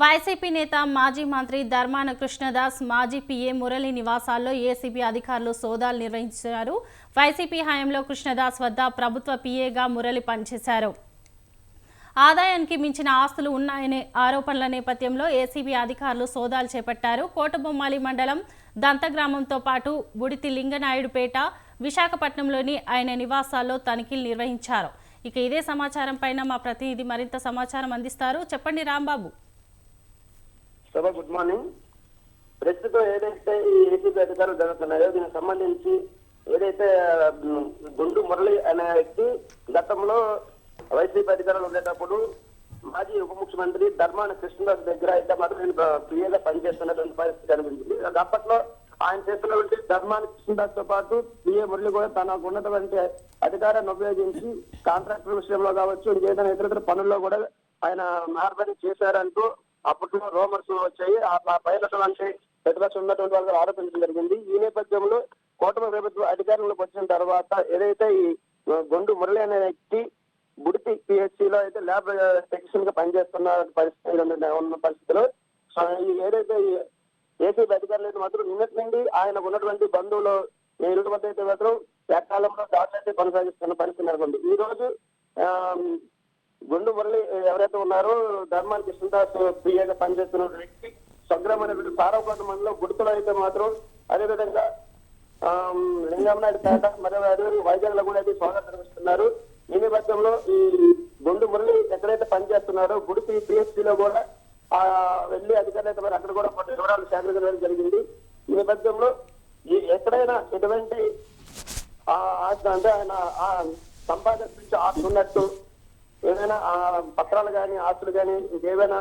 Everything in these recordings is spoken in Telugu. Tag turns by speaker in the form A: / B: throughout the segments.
A: వైసీపీ నేత మాజీ మంత్రి ధర్మాన కృష్ణదాస్ మాజీ పీఏ మురళి నివాసాల్లో ఏసీబీ అధికారులు సోదాలు నిర్వహించారు. వైసీపీ హయాంలో కృష్ణదాస్ వద్ద ప్రభుత్వ పీఏగా మురళి పనిచేశారు. ఆదాయానికి మించిన ఆస్తులు ఉన్నాయనే ఆరోపణల నేపథ్యంలో ఏసీబీ అధికారులు సోదాలు చేపట్టారు. కోటబొమ్మాలి మండలం దంతగ్రామంతో పాటు బుడితి లింగనాయుడుపేట విశాఖపట్నంలోని ఆయన నివాసాల్లో తనిఖీలు నిర్వహించారు. ఇక ఇదే సమాచారం పైన మా ప్రతినిధి మరింత సమాచారం అందిస్తారు. చెప్పండి రాంబాబు.
B: సభ గుడ్ మార్నింగ్ ప్రస్తుతం ఏదైతే ఈ ఏసీబీ అధికారులు జరుగుతున్నాయో దీనికి సంబంధించి ఏదైతే గుండు మురళి అనే వ్యక్తి గతంలో వైసీపీ అధికారులు ఉండేటప్పుడు మాజీ ఉప ముఖ్యమంత్రి ధర్మాన కృష్ణదాస్ దగ్గర అయితే మాత్రం నేను పిఏగా పనిచేస్తున్నటువంటి పరిస్థితి కనిపించింది. అప్పట్లో ఆయన చేస్తున్నటువంటి ధర్మాన కృష్ణదాస్తో పాటు పిఏ మురళి కూడా తనకు ఉన్నటువంటి అధికారాన్ని ఉపయోగించి కాంట్రాక్టర్ విషయంలో కావచ్చు ఇంకేదైనా ఇతర ఇతర పనుల్లో కూడా ఆయన మార్పడి చేశారంటూ అప్పట్లో రోమర్స్ వచ్చాయి. ఆ పైలట్ పైనటువంటి ప్రతిపక్షం ఉన్నటువంటి వాళ్ళు ఆరోపించడం జరిగింది. ఈ నేపథ్యంలో కూటమి ప్రభుత్వం అధికారంలోకి వచ్చిన తర్వాత ఏదైతే ఈ గొండు మురళి అనే వ్యక్తి బుడితి పిహెచ్సి లో అయితే ల్యాబ్ టెక్నీషియన్గా పనిచేస్తున్న పరిస్థితి ఉన్న పరిస్థితిలో ఏదైతే ఏసీబీ అధికారులు అయితే మాత్రం నిన్నటి నుండి ఆయన ఉన్నటువంటి బంధువులు మీ వద్ద అయితే మాత్రం ఏకాలంలో దాడులు అయితే కొనసాగిస్తున్న పరిస్థితి నెలకొంది. ఈ రోజు గుండు మురళి ఎవరైతే ఉన్నారో ధర్మానికి కృష్ణదాస్ ప్రియాగా పనిచేస్తున్న వ్యక్తి స్వగ్రామైనటువంటి సారవకోట మండలం గుడితలో అయితే మాత్రం అదేవిధంగా లింగంనాయుడు పేట మరియు అదే వైజాగ్లో కూడా అయితే స్వాగతం నిర్వహిస్తున్నారు ఈ నేపథ్యంలో ఈ గుండు మురళి ఎక్కడైతే పనిచేస్తున్నారో గుడికి పిఎస్సీ లో కూడా ఆ వెళ్ళి అధికారులు అయితే మరి అక్కడ కూడా కొన్ని వివరాలు సేకరించడం జరిగింది. ఈ నేపథ్యంలో ఈ ఎక్కడైనా ఎటువంటి ఆ అంటే ఆయన ఆ సంపాదన నుంచి ఆస్తి ఉన్నట్టు ఏదైనా ఆ పత్రాలు కానీ ఆస్తులు కానీ ఇంకేమైనా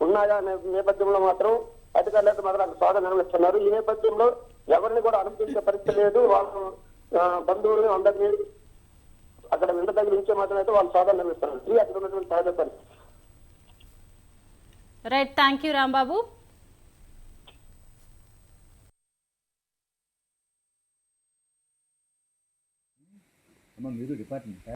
B: ఉన్నాయా అనే నేపథ్యంలో మాత్రం అధికారులు అయితే మాత్రం అక్కడ శోధన నిర్వహిస్తున్నారు. ఈ నేపథ్యంలో ఎవరిని కూడా అనుమతించే పరిస్థితి లేదు. వాళ్ళు ఆ, బంధువుల్ని అందరినీ అక్కడ వింట దగ్గర నుంచే మాత్రం అయితే వాళ్ళు శోధన నిర్వహిస్తున్నారు. ఇది అక్కడ ఉన్నటువంటి సహజ పరిస్థితి.
A: రైట్ థ్యాంక్ యూ రాంబాబు
C: మీరు డిపార్ట్మెంట్